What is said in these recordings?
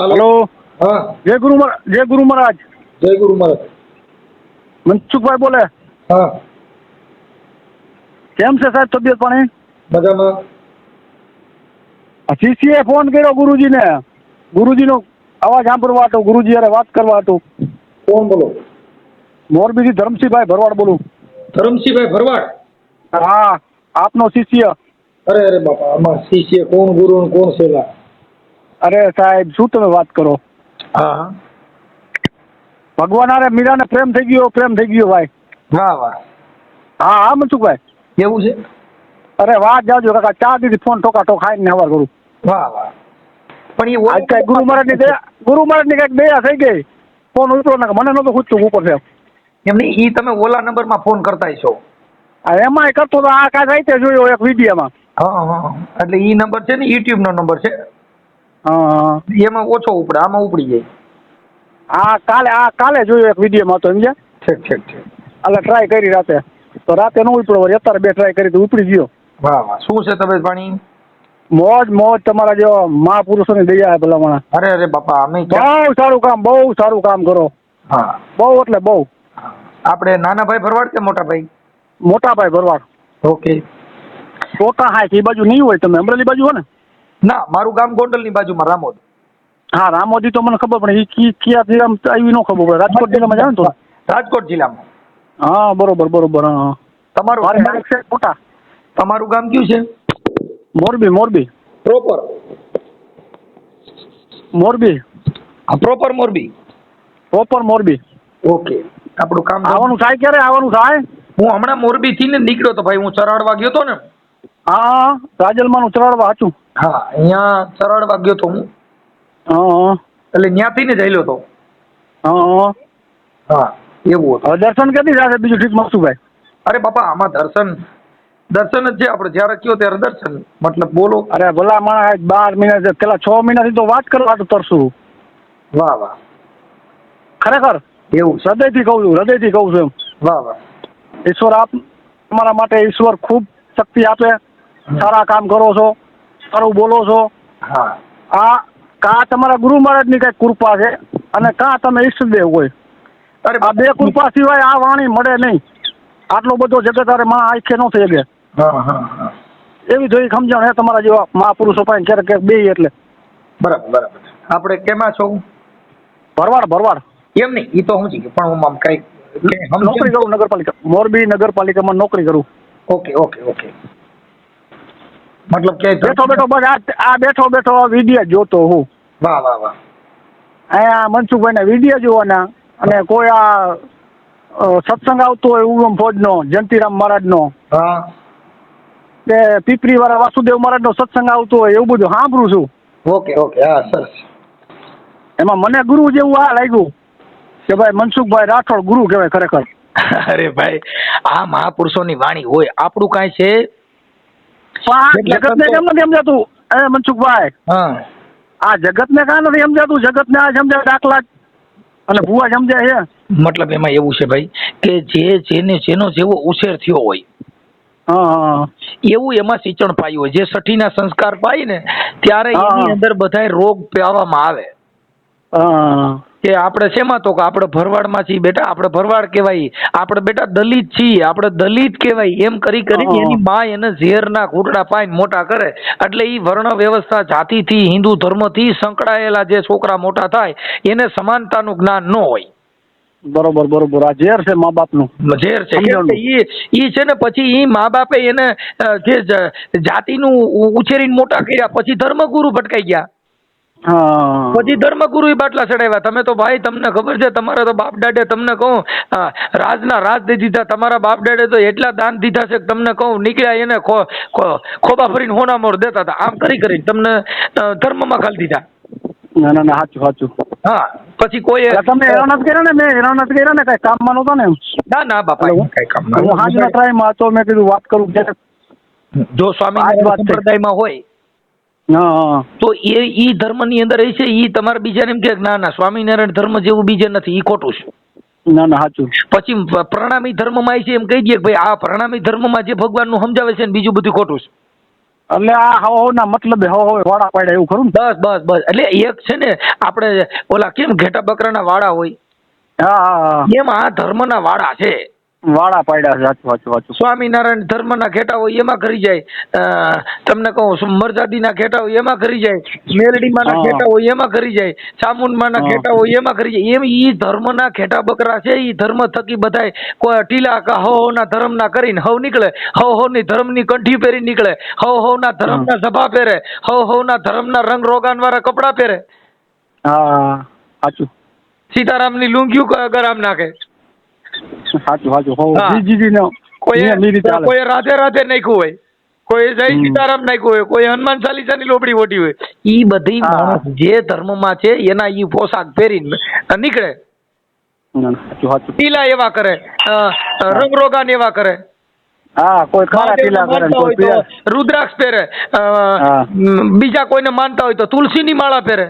હાલો. હા. જય ગુરુ જય ગુરુ મહારાજ. જય ગુરુ મહારાજ. મનસુખભાઈ બોલે. હા. કેમ છે સાહેબ તબિયત પાણી? મજામાં. શિષ્યએ ફોન કર્યો ગુરુજીને. ગુરુજીનો અવાજ સાંભળવા હતો. ગુરુજી હારે વાત કરવા હતું. કોણ બોલો? મોરબીથી ધરમસિંહભાઈ ભરવાડ બોલું. ધરમસિંહભાઈ ભરવાડ? હા આપનો શિષ્ય. અરે અરે બાપા આમાં શિષ્ય કોણ ગુરુ કોણ સેલા? અરે સાહેબ શું તમે વાત કરો? હા ભગવાન અરે મીરાને પ્રેમ થઈ ગયો પ્રેમ થઈ ગયો ભાઈ. વાહ વાહ. હા હા મનસુખભાઈ. એવું છે? અરે વાત જાજો કાકા ચાર દીધી ફોન ટોકા ટોક ખાઈને હવાર કરું. વાહ વાહ. પણ એ આજ કઈ ગુરુ મહારાજની દયા ગુરુ મહારાજની કંઈક દયા થઈ ગઈ? ફોન ઉતરો ને મને નતો ખૂટતું ઉપર છે. એમને ઈ તમે ઓલા નંબરમાં ફોન કરતા છો. આ એમાંય કરતો તો આ કાંઈ રાઈતે જોયો એક વિડીયોમાં. હા હા એટલે ઈ નંબર છે ને યુટ્યુબ નો નંબર છે? એમાં ઓછો ઉપડે આમાં ઉપડી જાય. આ કાલે આ કાલે જોયો એક વિડીયોમાં હતો સમજ્યા? ઠીક ઠીક ઠીક. એટલે ટ્રાય કરી રાતે. તો રાતે ન ઉપડ્યો વળી અત્યારે બે ટ્રાય કરી તો ઉપડી ગયો. વાહ વાહ. શું છે તબિયત પાણી? મોજ મોજ તમારા જેવા મહાપુરુષોની દયા ભલા મને અરે અરે બાપા અમે બહુ સારું કામ બહુ સારું કામ કરો. હા. બહુ એટલે બહુ. આપણે નાના ભાઈ ભરવાડ કે મોટા ભાઈ? મોટા ભાઈ ભરવાડ. ઓકે. ટોકા હાય એ બાજુ નહીં હોય તમે અમરેલી બાજુ હો ને? ના મારું ગામ ગોંડલની બાજુમાં રામોદ. હા રામોદી તો મને ખબર પડે એ ક્યાં જિલ્લામાં આવી ન ખબર પડે. રાજકોટ જિલ્લામાં જાવ ને તો? રાજકોટ જિલ્લામાં. હા બરોબર બરોબર હા હા. તમારું મોટા. તમારું ગામ કયું છે? Morbi Morbi. Proper. Morbi. Proper Morbi. Proper Morbi. Okay. આપણું કામ આવવાનું થાય ક્યારે? આવવાનું થાય? હું હમણાં મોરબી થી ને નીકળ્યો તો ભાઈ હું ચરાડવા ગયો તો ને? હા રાજલમાનું ચરાડવા હાચું. હા અહીંયા ચરાડવા ગયો તો હું. હા એટલે ત્યાંથી ને જઈલો તો. હા હા. એવું હતું. દર્શન કેટલી સાથે બીજું ઠીક મસ્તુભાઈ અરે બાપા આમાં દર્શન દર્શન જ છે આપણે જ્યારે કયો ત્યારે દર્શન. મતલબ બોલો. અરે ભલા માણસ બાર મહિના પેલા છ મહિનાથી તો વાત કરવા તો તરશું. વાહ વાહ. ખરેખર? એવું. હૃદયથી કહું છું હૃદયથી કહું છું એમ. વાહ વાહ. ઈશ્વર આપ તમારા માટે ઈશ્વર ખૂબ શક્તિ આપે. સારા કામ કરો છો સારું બોલો છો. હા. આ કા તમારા ગુરુ મહારાજની કઈ કૃપા છે અને કા તમે ઈષ્ટદેવ હોય? અરે આ બે કૃપા સિવાય આ વાણી મળે નહીં. આટલો બધો જગત અરે માં આંખે ન થઈ હા એવી જોઈ સમજણ હે તમારા જેવા મહાપુરુષો પાસે ક્યારેક ક્યારેક બે એટલે. બરાબર બરાબર. આપણે કેમાં છો? ભરવાડ ભરવાડ. એમ નહીં એ તો હું જી પણ હું આમ કઈ કઈ નોકરી કરું નગરપાલિકા મોરબી નગરપાલિકામાં નોકરી કરું. Okay okay okay. મતલબ કે બેઠો બેઠો બસ આ બેઠો બેઠો વીડિયો જોતો હું. વાહ વાહ વાહ. અહીંયા મનસુખભાઈના વીડિયો જોવાના અને કોઈ આ સત્સંગ આવતો હોય ઉગમ ફોજનો જયંતિરામ મહારાજનો હા. કે પીપરી વાળા વાસુદેવ મહારાજનો સત્સંગ આવતો હોય એવું બધું સાંભળું છું. Okay okay. હા સરસ. એમાં મને ગુરુ જેવું આ લાગ્યું કે ભાઈ મનસુખભાઈ રાઠોડ ગુરુ કહેવાય ખરેખર. અરે ભાઈ આ મહાપુરુષોની વાણી હોય. આપણું કાંઈ છે પણ આ એટલે જગતને તો- કેમ નથી સમજાતું? એ મનસુખભાઈ. આ જગત ને કાં નથી સમજાતું? જગતને આ સમજાય દાખલા અને ભૂવા સમજાય છે મતલબ એમાં એવું છે ભાઈ કે જે જેને જેનો જેવો ઉછેર થયો હોય એવું એમાં સિંચણ પાયું હોય. જે સઠીના સંસ્કાર પાય ને ત્યારે એની અંદર બધા રોગ પાવામાં આવે. હા. કે આપણે શેમાં તો કે આપણે ભરવાડમાં છીએ બેટા આપણે ભરવાડ કહેવાય. આપણે બેટા દલિત છીએ આપણે દલિત કહેવાય. એમ કરી કરી. એની માં એને ઝેરના ઘૂંટડા પાઈને મોટા કરે. એટલે ઈ વર્ણ વ્યવસ્થા જાતિથી હિન્દુ ધર્મથી સંકળાયેલા જે છોકરા મોટા થાય એને સમાનતાનું જ્ઞાન ન હોય. બરોબર બરોબર. આ ઝેર છે મા બાપનું. ઝેર છે. એ ઈ છે ને પછી ઈ મા બાપે એને જે જાતિનું ઉછેરીને મોટા કર્યા પછી ધર્મગુરુ ભટકાઈ ગયા. પછી ધર્મગુરુ બાટલા ચડાવ્યા. તમે તો ભાઈ તમને ખબર છે તમારા તો બાપ દાડે તમને કહું રાજના રાજ દઈ દીધા. તમારા બાપ દાડે તો એટલા દાન દીધા છે તમને કહું નીકળ્યા એને ખોબા ફરીને હોના મોર દેતા હતા. આમ કરી કરીને તમને ધર્મમાં ખાલી દીધા. ના ના ના સાચું સાચું. હા પછી કોઈ તમે હેરાન કર્યા ને? મેં હેરાન નથી કર્યા ને? કઈ કામમાં નતો ને ના ના બાપા કઈ કામ હું હાજર ટ્રાયમાં હતો મેં કીધું વાત કરું જો સ્વામી. સંપ્રદાયમાં હોય તો એ ઈ ધર્મની અંદર એ છે ઈ તમારે બીજાને એમ કે ના ના સ્વામિનારાયણ ધર્મ જેવું બીજે નથી ઈ ખોટું છે. ના ના સાચું. પછી પ્રણામી ધર્મમાં માં છે એમ કહી દઈએ કે ભાઈ આ પ્રણામી ધર્મમાં જે ભગવાનનું સમજાવે છે ને બીજું બધું ખોટું છે. એટલે આ હવ હવ ના મતલબ હવ હવે વાડા પાડે એવું ખરું બસ બસ બસ. એટલે એક છે ને આપણે ઓલા કેમ ઘેટા બકરાના વાડા હોય? હા. એમ આ ધર્મના વાડા છે. વાડા પાડ્યા છે સાચું સાચું સાચું. સ્વામિનારાયણ ધર્મના ઘેટા હોય એમાં કરી જાય. તમને કહું મરજાદીના ઘેટા હોય એમાં કરી જાય. મેલડીમાંના. ઘેટા હોય એમાં કરી જાય. ચામુંડમાંના માં ઘેટા હોય એમાં કરી જાય. એમ ઈ ધર્મના ઘેટા બકરા છે ઈ ધર્મ થકી બધાય કોઈ ટીલા કા હવ હવના ધર્મના કરીને હવ નીકળે. હવ હવની ધર્મની કંઠી પહેરી નીકળે. હવ હવના ધર્મના સભા પહેરે. હવ હવના ધર્મના રંગ રોગાન વાળા કપડા પહેરે. હા સાચું. સીતારામની લુંગીયું ગરામ નાખે. સાચું સાચું. હા. જી જી નો. કોઈ. કોઈ રાધે રાધે નાખ્યું હોય. કોઈ જય સીતારામ નાખ્યું હોય. કોઈ હનુમાન ચાલીસાની લોબડી ઓઢી હોય. ઈ બધી માણસ જે ધર્મમાં છે એના ઈ પોશાક પહેરીને નીકળે. ના, ના, ટીલા એવા કરે. રંગરોગાન એવા કરે. હા કોઈ ટીલા કરે કોઈ રુદ્રાક્ષ પહેરે. બીજા કોઈને માનતા હોય તો તુલસીની માળા પહેરે.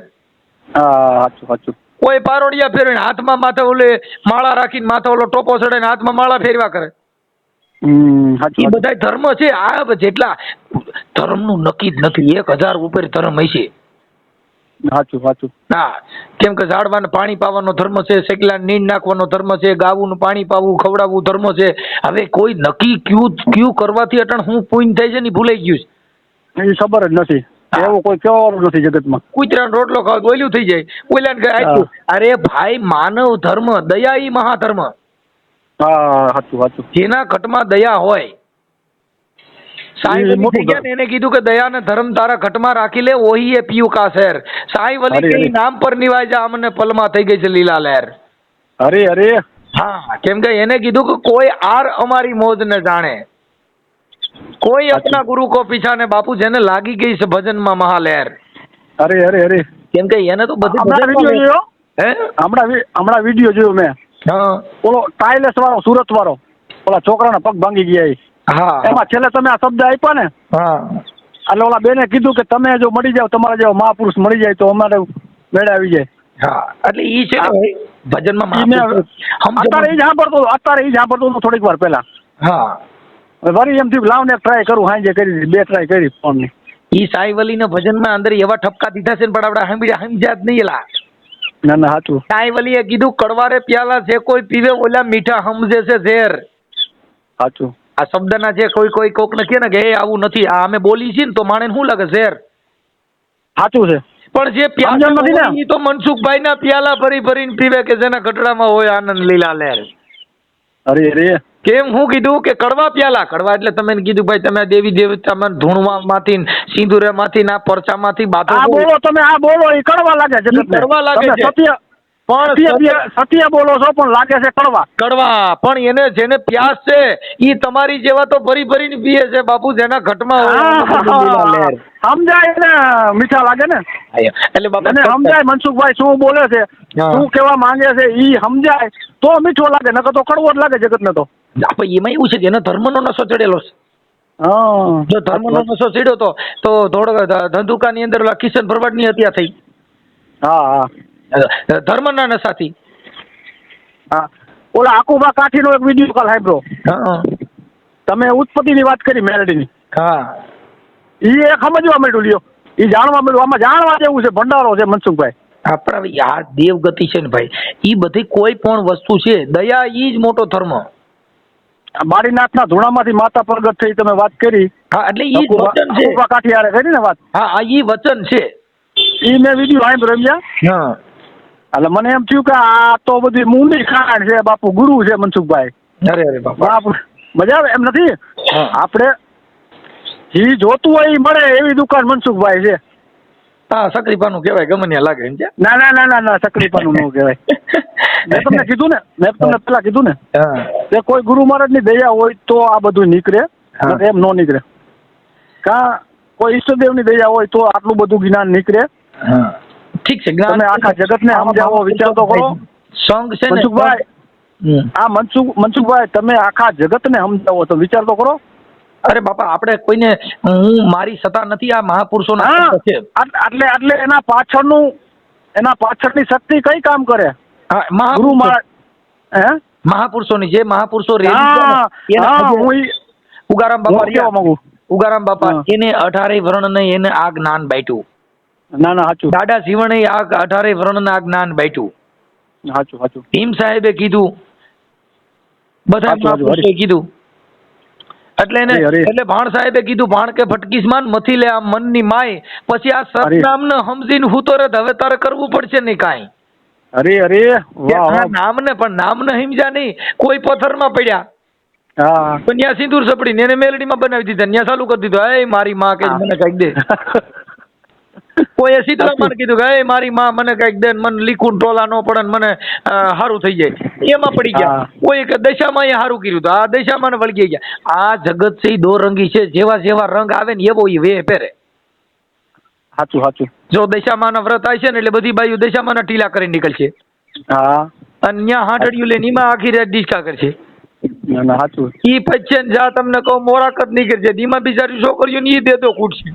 હા સાચું સાચું. કોઈ પારોડિયા ફેરવીને હાથમાં માથે ઓલે માળા રાખીને માથે ઓલો ટોપો ચડાઈને હાથમાં માળા ફેરવા કરે. એ. બધા ધર્મ છે આ જેટલા ધર્મનું નક્કી જ નથી એક હજાર ઉપર ધર્મ હશે. સાચું સાચું. હા કેમ કે ઝાડવાને પાણી પાવાનો ધર્મ છે શેકલા નીંદ નાખવાનો ધર્મ છે ગાવું પાણી પાવું ખવડાવવું ધર્મ છે. હવે કોઈ નક્કી ક્યુ ક્યુ કરવાથી અટણ હું પૂન થાય છે ને ભૂલાઈ ગયું છે. ખબર જ નથી. એવું કોઈ કહેવાનું નથી જગતમાં. કૂતરાનો રોટલો ખાવ તો થઈ જાય. ઓલાને કહે અરે ભાઈ માનવ ધર્મ દયા ઈ મહાધર્મ. હા સાચું સાચું. જેના ઘટમાં દયા હોય. સાંઈ વલી ગયા એને કીધું કે દયા ને ધર્મ તારા ઘટમાં રાખી લે ઓહી એ પીયુ કા શહેર સાંઈ વલી. નામ પર નિવાય જા અમને પલમાં થઈ ગઈ છે લીલા લહેર. અરે અરે. હા કેમ કે એને કીધું કે કોઈ આર અમારી મોજ ને જાણે. કોઈ અપના ગુરુ કો પીછા ને બાપુ જેને લાગી ગઈ છે ભજનમાં મહાલહેર અરે અરે અરે. કેમ કે એને તો બધી ભજનમાં વીડિયો જોયો? હે? હમણાં હમણાં વીડિયો જોયો મેં. હા. ઓલો ટાઇલેસ વાળો સુરત વાળો ઓલા છોકરાના પગ ભાંગી ગયા હા. એમાં છેલ્લે તમે આ શબ્દ આપ્યા ને? હા. એટલે ઓલા બેને કીધું કે તમે જો મળી જાવ તમારા જેવો મહાપુરુષ મળી જાય તો અમારે મેળે આવી જાય. હા. એટલે ઈ છે ભજનમાં અત્યારે ઈ સાંભળતો અત્યારે ઈ સાંભળતો થોડીક વાર પહેલા. હા. વળી એમ થયું લાવ ને ટ્રાય કરું હાંજે કરી બે ટ્રાય કરી ફોનની ઈ સાઈવલીના ભજનમાં અંદર એવા ઠપકા દીધા છે ને પણ આપણે સમજ્યા સમજ્યા જ નહીં લા. ના ના સાચું સાઈવલીએ કીધું કડવારે પ્યાલા જે કોઈ પીવે ઓલા મીઠા સમજે છે ઝેર. સાચું આ શબ્દના જે કોઈ કોઈ કોક ને કે ને કે એ આવું નથી આ અમે બોલી છીએ ને તો માણે શું લાગે ઝેર? સાચું છે. પણ જે? પ્યાલા તો મનસુખભાઈ ના? પ્યાલા ભરી ભરીને પીવે કે જેના ગટડામાં હોય આનંદ લીલા લહેર અરે અરે. કેમ? હું કીધું કે કડવા પ્યાલા. કડવા એટલે તમે કીધું ભાઈ તમે દેવી દેવતામાં ધૂણવામાંથી સિંદુરેમાંથી ના પરચામાંથી બાતો આ બોલો તમે આ બોલો એ કડવા લાગે છે કડવા લાગે છે. સત્ય પણ સત્ય બોલો છો પણ લાગે છે કડવા. કડવા પણ એને જેને પ્યાસ છે ઈ તમારી જેવા તો ભરી ભરીને પીએ છે બાપુ જેના ઘટમાં. સમજાય ને મીઠા લાગે ને. એટલે બાપા સમજાય મનસુખભાઈ શું બોલે છે શું કેવા માંગે છે ઈ સમજાય તો મીઠો લાગે નકર તો કડવો જ લાગે જગત ને તો. આપણે એમાં એવું છે કે એને ધર્મનો નશો ચડેલો છે. હા. જો ધર્મનો નશો ચડ્યો તો તો થોડો ધંધુકાની અંદર કિશન ભરવાડની હત્યા થઈ. હા હા. ધર્મના નશાથી. હા. ઓલા આકુબા કાઠીનો એક વીડિયો કાલ સાંભળ્યો હા તમે ઉત્પત્તિની વાત કરી મેલડીની. હા. ઈ એ સમજવા માંડ્યું લ્યો. ઈ જાણવા માંડ્યું. આમાં જાણવા જેવું છે ભંડારો છે મનસુખભાઈ. આપણા આ દેવગતિ છે ને ભાઈ ઈ બધી કોઈ પણ વસ્તુ છે દયા ઈ જ મોટો ધર્મ. આ બારીનાથના ધૂણામાંથી માતા પ્રગટ થઈ તમે વાત કરી. હા એટલે ઈ વચન છે. કાઠિયારે કરી ને વાત? હા આ ઈ વચન છે. ઈ મેં વીડિયો આઈ રમ્યા હા. એટલે મને એમ થયું કે આ તો બધી મૂંડી ખાણ છે બાપુ ગુરુ છે મનસુખભાઈ. અરે અરે બાપુ. મજા આવે એમ નથી. આપણે જી જોતું હોય ઈ મળે એવી દુકાન મનસુખભાઈ છે. હા સકરીપાનું કહેવાય ગમે લાગે એમ છે? ના ના ના ના ના સકરીપાનું નું કહેવાય. મેં તમને કીધું ને મેં તમને પેલા કીધું ને કે કોઈ ગુરુ મહારાજની દયા હોય તો આ બધું નીકળે એમ નો નીકળે. કા કોઈ ઈષ્ટદેવની દયા હોય તો આટલું બધું જ્ઞાન નીકળે. ઠીક છે તમે આખા જગતને સમજાવો, વિચાર તો કરો. સંઘ છે ને મનસુખભાઈ આ મનસુખ મનસુખભાઈ તમે આખા જગતને સમજાવો તો વિચાર તો કરો અરે બાપા આપણે કોઈને હું મારી સત્તા નથી આ મહાપુરુષોના છે. એટલે એટલે એના પાછળનું એના પાછળની શક્તિ કઈ કામ કરે? ગુરુ હે? મહાપુરુષોની જે મહાપુરુષો રેલી ને, હા ઉગારામ બાપા માંગુ? ઉગારામ બાપા એને અઢારે વર્ણ ને એને આ જ્ઞાન બાટ્યું ના ના સાચું દાદા શિવણે આ અઢારે વર્ણ આ જ્ઞાન બાટ્યું સાચું સાચું ભીમ સાહેબે કીધું. બધા કીધું. એટલે એને. એટલે ભાણ સાહેબે કીધું ભાણ કે ભટકીસ માન મથી લે આ મનની માય. પછી આ સતનામ ને સમજીને હું તો હવે તારે કરવું પડશે નહીં કાંઈ. અરે અરે નામ ને પણ નામ ને હિમજા નહીં. કોઈ પથ્થરમાં પડ્યા. હા. સિંદુર ત્યાં સિંદૂર એને એને મેલડીમાં બનાવી દીધા. ત્યાં ચાલુ કરી દીધું. એ મારી માં કે મને કંઈક દે. કોઈએ શીતળામાં કીધું કે એ મારી માં મને કંઈક દે મને લીખું ટોલા નો પડે મને હારું થઈ જાય. એમાં પડી ગયા. કોઈ કે દશામાં એ હારું કર્યું આ દશામાં વળગી ગયા. આ જગત છે દો રંગી છે. જેવા જેવા રંગ આવે ને એવો એ વે પહેરે. સાચું સાચું જો દશામાં વ્રત આવે છે ને એટલે બધી બાયુ દશામાં ટીલા કરીને નીકળશે. હા. અને ત્યાં હાંટડિયું લઈને એમાં આખી રાત ડિસ્કા કરશે. ના ના સાચું ઈ પછી જા તમને કહું મોરાકત નીકળશે ધીમા બિચારી છોકરીઓ ને ઈ દેતો કૂટશે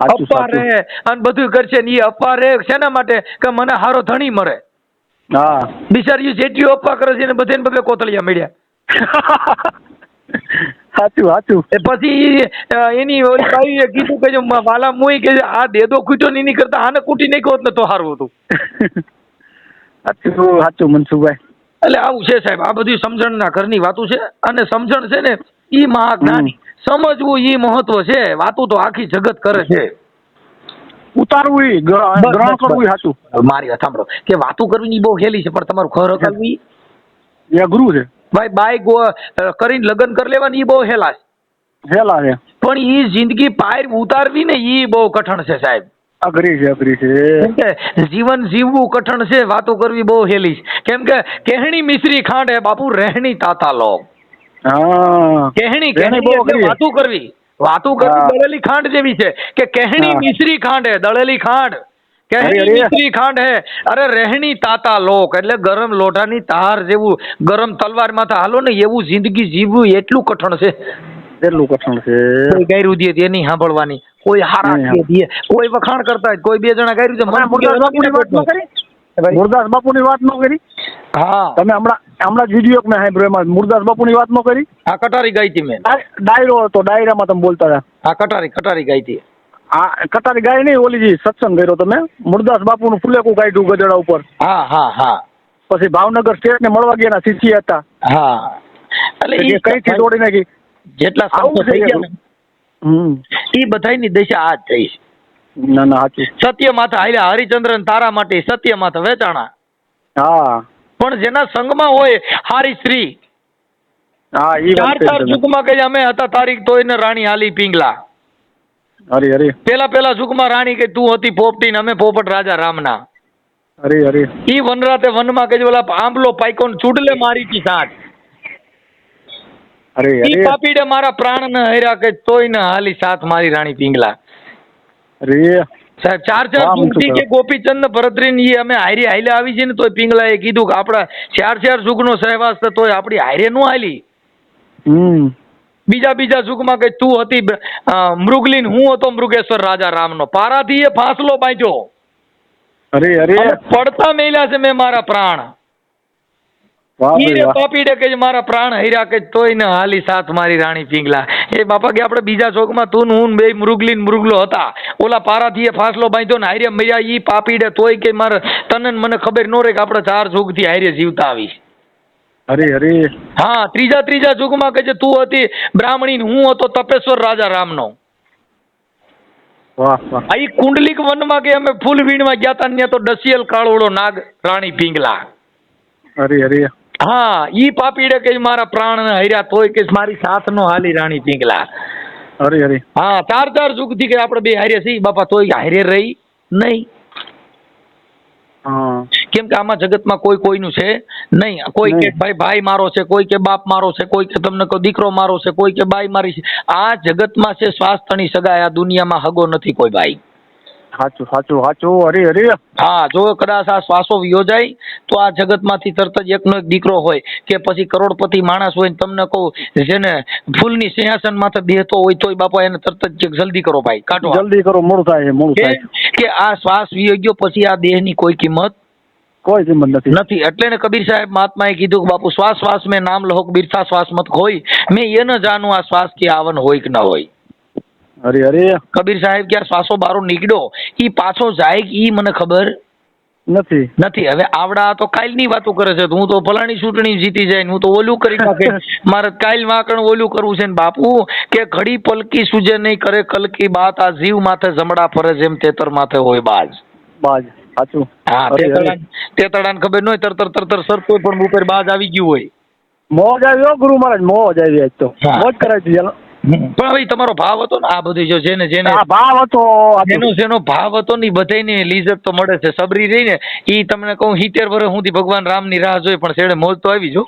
સાચું અપ્પા રે અને બધું કરશે ને એ અપારે. શેના માટે? કે મને હારો ધણી મળે હા. બિચારી જેટલી અપા કરે છે ને બધે બદલે કોતળિયા મળ્યા. સાચું સાચું. એ પછી એની ઓલી બાઈએ કીધું કે જો વાલા મુઈ કે આ દેદો કૂટ્યો ને એની કરતા આને કૂટી નાખ્યો હોત ને તો સારું હતું. સાચું સાચું મનસુખભાઈ. એટલે આવું છે સાહેબ. આ બધી સમજણના ઘરની વાતું છે. અને સમજણ છે ને ઈ મહાજ્ઞાની. સમજવું ઈ મહત્વ છે. વાતું તો આખી જગત કરે છે. ઉતારવું ઈ ગ્રહણ કરવું ઈ સાચું. મારી વાત સાંભળો. કે વાતું કરવી બહુ હેલી છે પણ તમારું ઘર એ અઘરું છે. ભાઈ બાઈક કરીને લગ્ન કરી લેવાની બહુ હેલા છે. હેલા છે. પણ ઈ જિંદગી પાર ઉતારવી ને ઈ બહુ કઠણ છે સાહેબ. અઘરી છે અઘરી છે. કે જીવન જીવવું કઠણ છે વાતો કરવી બહુ હેલી છે. કેમ કે કેહણી મિશ્રી ખાંડ હે બાપુ રહેણી તાતા લો હા કહેણી કેહણી એટલે વાતું કરવી. વાતું કરવી દળેલી ખાંડ જેવી છે કે કેહણી મિશ્રી ખાંડ હે દળેલી ખાંડ. કહેણી. મિશ્રી ખાંડ હે. અરે રહેણી તાતા લોક એટલે ગરમ લોઢાની તાર જેવું ગરમ તલવાર માથે હાલો ને એવું જિંદગી જીવવું એટલું કઠણ છે. એટલું કઠણ છે. કોઈ ગાયરું દે તે નહીં સાંભળવાની. કોઈ હારા દે દે. કોઈ વખાણ કરતા હોય કોઈ બે જણા ગાયરું છે મુરદાસ વાત ન વાત ન કરી? હા. તમે હમણાં હમણાં જ વીડિયો મેં સાંભળ્યો એમાં. મુરદાસ બાપુની વાત ન કરી? આ કટારી ગાઈ હતી મેં. ડાયરો હતો ડાયરામાં તમે બોલતા હતા. આ કટારી કટારી ગાઈ હતી. આ કટારી ગાય નહીં ઓલી જે સત્સંગ કર્યો તમે. મુરદાસ બાપુ નું ફુલેકું કાઢ્યું ગઢડા ઉપર. હા હા હા. પછી ભાવનગર સ્ટેટ ને મળવા ગયા શીખી હતા. હા. એટલે કઈ કઈથી તોડી નાખી? જેટલા થઈ ગયા હમ એ બધાયની દશા આ જ થઈ છે. ના ના સાચું સત્ય માથા હાલ્યા હરિચંદ્રન તારા માટે સત્ય માથા વેચાણા. હા. પણ જેના સંગમાં હોય હારી સ્ત્રી હા ઈ ચાર વાત ચાર જુગમાં કઈ અમે હતા તારીખ તોય ને રાણી હાલી પિંગલા. હરી હરી. પેલા પેલા યુગમાં રાણી કે તું હતી પોપટી ને અમે પોપટ રાજા રામના. હરી હરી. ઈ વનરાતે વનમાં કે જે ઓલા આંબલો પાઈકો ને ચૂડલે મારી હતી સાત અરે અરે પાપીડે મારા પ્રાણ ને હર્યા કે તોય ને હાલી સાથ મારી રાણી પિંગલા. સાહેબ ચાર ચાર સુખથી કે ગોપીચંદ ને ભરતરીને ઈ અમે હારી હાલે આવી છે ને તોય પિંગલાએ કીધું કે આપડા ચાર ચાર સુખનો સહેવાસ તોય આપડી હારે નો હાલી. હમ. બીજા બીજા સુખમાં કે તું હતી મૃગલીન હું હતો મૃગેશ્વર રાજા રામનો. પારાથી એ ફાંસલો બાંધ્યો. અરે અરે. પડતા મેલ્યા છે મેં મારા પ્રાણ. વાહ ઈ ભાઈ રે વાહ. પાપીડે કે મારા પ્રાણ હૈરા કે તોય ને હાલી સાથ મારી રાણી પિંગલા. એ બાપા કે આપણે બીજા ચોકમાં તું ને હું ને બે મૃગલીન મૃગલો હતા. ઓલા પારાથી એ ફાંસલો બાંધ્યો ને હારે મૈયા ઈ પાપીડે તોય કે મારે તને મને ખબર નો રે કે આપણે ચારથી હારે જીવતા આવી હરી હા ત્રીજા ત્રીજા યુગમાં કે જે તું હતી બ્રાહ્મણી ને હું હતો તપેશ્વર રાજા રામનો. વાહ વાહ. આ વન કુંડલિક વનમાં કે અમે ફૂલ વીણવા ગયા હતા ને ત્યાં તો ડસિયલ કાળોળો નાગ રાણી પિંગલા. અરે હરી હા ઈ પાપીડે કે મારા પ્રાણ હર્યા તોય કે મારી સાથ નો હાલી રાણી પિંગલા અરે અરે. હા ચાર ચાર જુગથી કે આપણે બે હારે છીએ બાપા તોય હારે રહી નહીં. કેમ કે આમાં જગતમાં કોઈ કોઈનું છે નહીં. કોઈ કે ભાઈ ભાઈ મારો છે કોઈ કે બાપ મારો છે કોઈ કે તમને કોઈ દીકરો મારો છે કોઈ કે બાઈ મારી છે. આ જગતમાં છે સ્વાસ્થ્યની સગાઈ આ દુનિયામાં હગો નથી કોઈ ભાઈ. સાચું સાચું સાચું હરી હરી. હા જો કદાચ આ શ્વાસો યોજાય તો આ જગતમાંથી તરત જ એકનો એક દીકરો હોય કે પછી કરોડપતિ માણસ હોય ને તમને કહું જેને ફૂલની સિંહાસન માથે બેહતો હોય તોય બાપા એને તરત જ જલ્દી કરો ભાઈ કાઢો. જલ્દી કરો મોડું થાય મૂળ મોડું થાય. કે આ શ્વાસ વિયોગ્યો પછી આ દેહની કોઈ કિંમત કોઈ કિંમત નથી. નથી. એટલે ને કબીર સાહેબ મહાત્માએ કીધું કે બાપુ શ્વાસ શ્વાસ મેં નામ લહો બીરસા શ્વાસ મત હોય મેં એ ન જાણું આ શ્વાસ કે આવન હોય કે ન હોય. અરે અરે કબીર સાહેબ ક્યારે શ્વાસો બારો નીકળ્યો? ઈ પાછો જાય કે ઈ મને ખબર નથી. નથી. હવે આવડા તો કાલની વાતો કરે છે. હું તો ફલાણી ચૂંટણી જીતી જાય હું તો ઓલું કરી નાખે. મારે કાલ વાકણ ઓલું કરવું છે ને બાપુ કે ઘડી પલકી સુજે નહીં કરે કલકી બાત આ જીવ માથે જમડા ફરે જેમ તેતર માથે હોય બાજ. બાજ. સાચું. હા. તેતડાને ખબર ન હોય તરતર તરતર સરતો પણ ઉપર બાજ આવી ગયું હોય. મોજ આવ્યો ગુરુ મહારાજ મોજ આવી આજ તો. મોજ કરાવી દીધી. પણ ભાઈ તમારો ભાવ હતો ને આ બધું જો જેને જેને ભાવ હતો જેનો જેનો ભાવ હતો ને બધાને લીઝત તો મળે છે. સબરી રહી ને એ તમને કહું સિત્તેર વર્ષ સુધી ભગવાન રામની રાહ જોઈ પણ છેડે મોજ તો આવી જો.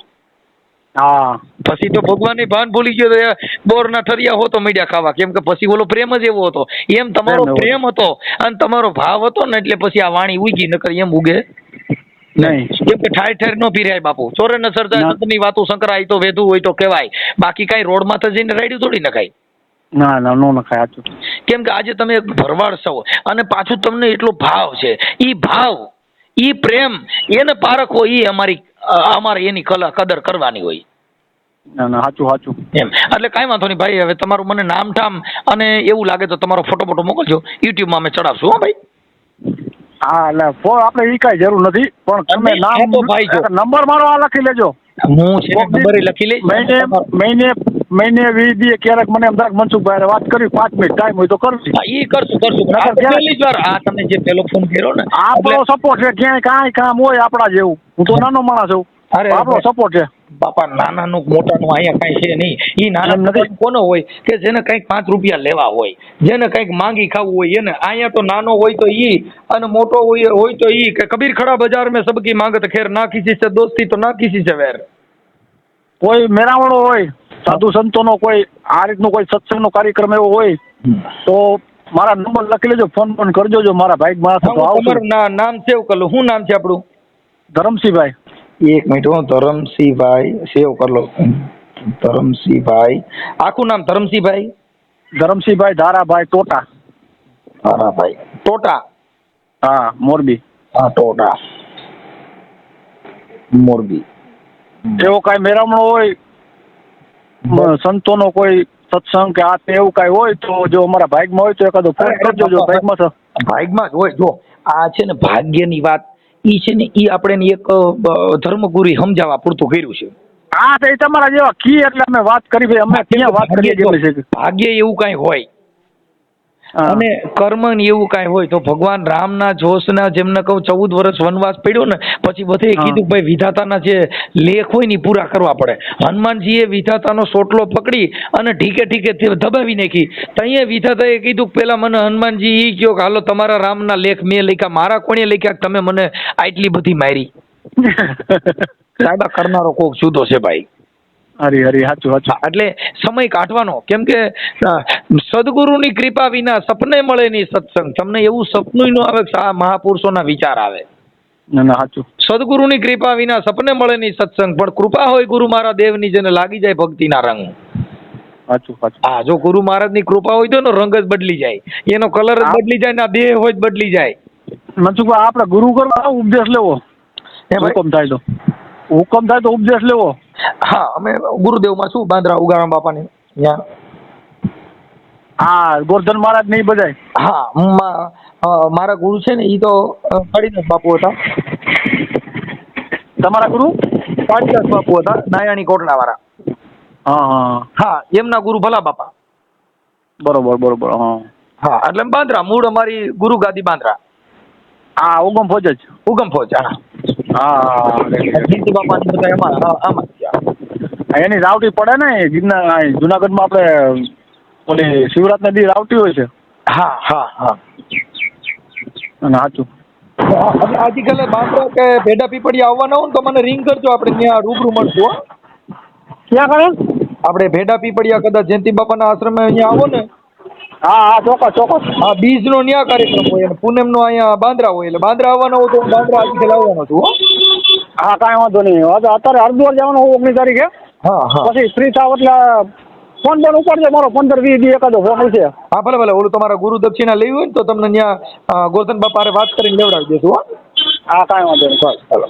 હા. પછી તો ભગવાનની ભાન ભૂલી ગયો તો બોરના ઠરિયા હોતો મીડિયા ખાવા. કેમ કે પછી ઓલો પ્રેમ જ એવો હતો. એમ તમારો પ્રેમ હતો. અને તમારો ભાવ હતો ને એટલે પછી આ વાણી ઉગી નકર એમ ઉગે. નહીં. કેમ કે ઠાર ઠેર નો પીરાય બાપુ. ચોરે ન સર્જાય સંતની વાતો સંકરાય તો વેધું હોય તો કહેવાય. બાકી કાંઈ રોડમાં તો જઈને રાડ્યું થોડી નખાય. ના ના નો નખાય સાચું. કેમ કે આજે તમે ભરવાડ છો અને પાછું તમને એટલો ભાવ છે. ઈ ભાવ ઈ પ્રેમ એને પારખવો ઈ અમારી અમારે એની કલા કદર કરવાની હોય. ના ના સાચું સાચું. એમ. એટલે કાંઈ વાંધો નહીં ભાઈ હવે તમારું મને નામ ઠામ અને એવું લાગે તો તમારો ફોટો ફોટો મોકલજો. યુટ્યુબમાં અમે ચડાવશું હો ભાઈ. હા એટલે ફોન આપણે ઈ કાંઈ જરૂર નથી પણ તમે નામ તો ભાઈ જો. નંબર મારો આ લખી લેજો. હું છે નંબર લખી લઈશ. મહિને મહિને મહિને વીસ દી ક્યારેક મને એમ થાય મનસુખભાઈ વાત કરી પાંચ મિનિટ ટાઈમ હોય તો કરવી હા, એ કરશું કરશું. પહેલી જ વાર આ તમે જે પેલો ફોન કર્યો ને આપણો સપોર્ટ છે ક્યાંય કાંઈ કામ હોય આપણા જેવું. હું તો નાનો માણસ છું. આપણો સપોર્ટ છે. બાપા નાનાનું મોટાનું અહીંયા કાંઈ છે નહીં. ઈ નાના કોનો હોય કે જેને કંઈક પાંચ રૂપિયા લેવા હોય જેને કંઈક માંગી ખાવું હોય એને અહીંયા તો નાનો હોય તો ઈ અને મોટો હોય હોય તો ઈ કે કબીર ખડા બજાર મેં સબકી માંગત ખેર ના કિસી સે દોસ્તી તો ના કિસી સે વેર. કોઈ મેળાવડો હોય સાધુ સંતોનો કોઈ આ રીતનો કોઈ સત્સંગનો કાર્યક્રમ એવો હોય તો મારા નંબર લખી લેજો ફોન ફોન કરજો જો મારા ભાઈ મારા નામ સેવ કરી શું નામ છે આપણું? ધરમસિંહભાઈ. એક મિનિટ હું ધરમસિંહભાઈ સેવ કરી લઉં ધરમસિંહભાઈ. આખું નામ ધરમસિંહભાઈ? ધરમસિંહભાઈ ધારાભાઈ ટોટા. ધારાભાઈ. ટોટા? હા મોરબી. હા ટોટા. મોરબી. એવો કાંઈ મેળામણો હોય સંતોનો કોઈ સત્સંગ કે આ તે એવું કાંઈ હોય તો જો અમારા ભાગમાં હોય તો એકાદો ફોન કરજો જો ભાગમાં તો ભાગ્યમાં જ હોય. જો આ છે ને ભાગ્યની વાત ઈ છે ને ઈ આપણે એક ધર્મગુરુ સમજાવવા પૂરતું કર્યું છે હા તો એ તમારા જેવા કી એટલે અમે વાત કરી ભાઈ અમે ક્યાં વાત કરીએ ભાગ્ય છે ભાગ્ય એવું કઈ હોય. અને કર્મ ને એવું કાંઈ હોય તો ભગવાન રામના જોશના જેમને કહું ચૌદ વર્ષ વનવાસ પડ્યો ને પછી બધે કીધું ભાઈ વિધાતાના જે લેખ હોય ને પૂરા કરવા પડે. હનુમાનજીએ વિધાતાનો સોટલો પકડી અને ઠીકે તે દબાવી નાખી. તઈએ વિધાતાએ કીધું કે પેલા મને હનુમાનજી ઈ કહ્યો કે હાલો તમારા રામના લેખ મેં લખ્યા મારા કોણે લખ્યા તમે મને આટલી બધી મારી. સાહેબ કરનારો કોક જુદો છે ભાઈ. હરી હરી સાચું સાચું. એટલે સમય કાઢવાનો. કેમ કે સદગુરુની કૃપા વિના સપને મળે નહીં સત્સંગ. તમને એવું સપનું ન આવે આ મહાપુરુષોના વિચાર આવે. ના ના સાચું. સદગુરુની કૃપા વિના સપને મળે નહીં સત્સંગ. પણ કૃપા હોય ગુરુ મારા દેવની જેને લાગી જાય ભક્તિના રંગ. સાચું સાચું. હા જો ગુરુ મહારાજની કૃપા હોય તો એનો રંગ જ બદલી જાય. એનો કલર જ બદલી જાય ને આ દેહ હોય જ બદલી જાય. મનસુખભાઈ આપણે ગુરુ કરવા ઉપદેશ લેવો. હુકમ થાય તો. હુકમ થાય તો ઉપદેશ લેવો. હા અમે ગુરુદેવમાં શું બાંદ્રા ઉગારામ બાપાની ત્યાં. હા ગોરધન મહારાજ નહીં બધાય. હા મારા ગુરુ છે ને એ તો કાળીદાસ બાપુ હતા. તમારા ગુરુ? કાળીદાસ બાપુ હતા નાયાણી કોટડા વાળા હા હા. હા એમના ગુરુ ભલા બાપા. બરોબર બરોબર હા. હા એટલે બાંદ્રા મૂળ અમારી ગુરુ ગાદી બાંદ્રા. હા ઉગમ ફોજ જ. ઉગમ ફોજ હા. હા જીતુ બાપાની બધા એમાં હા, આમાં જ. એની રાવટી પડે ને ગિરનાર અહીં જુનાગઢમાં આપણે ઓલી શિવરાત્રી દી રાવટી હોય છે. હા હા હા. અને સાચું. અને આજકાલે બાંદ્રા કે ભેડા પીપળી આવવાના હોય ને તો મને રિંગ કરજો આપણે ત્યાં રૂબરૂ મળશું હો. ક્યાં કરે? આપણે ભેડા પીપળિયા કદાચ જયંતિ બાપાના આશ્રમે અહીંયા આવો ને. હા હા ચોક્કસ ચોક્કસ. હા બીજ નો ન્યા કાર્યક્રમ હોય અને પૂનમનો અહીંયા બાંદ્રા હોય એટલે બાંદ્રા આવવાનો હોય તો બાંદ્રા આજકાલ લાવવાનો છું હા. કાંઈ વાંધો નહીં. અત્યારે હરિદ્વાર જવાનું હોય ઓગણીસ તારીખે. હા હા. પછી ફ્રી થાવ એટલે ફોન પણ ઉપાડજો મારો પંદર વીસ દી એકાદો ફોન છે હા ભલે ભલે. ઓલું તમારા ગુરુ દક્ષિણા લેવી હોય ને તો તમને ત્યાં ગોરધન બાપા વાત કરીને લેવડાવી દેશું હો. હા કાંઈ વાંધો નહીં. ચાલો.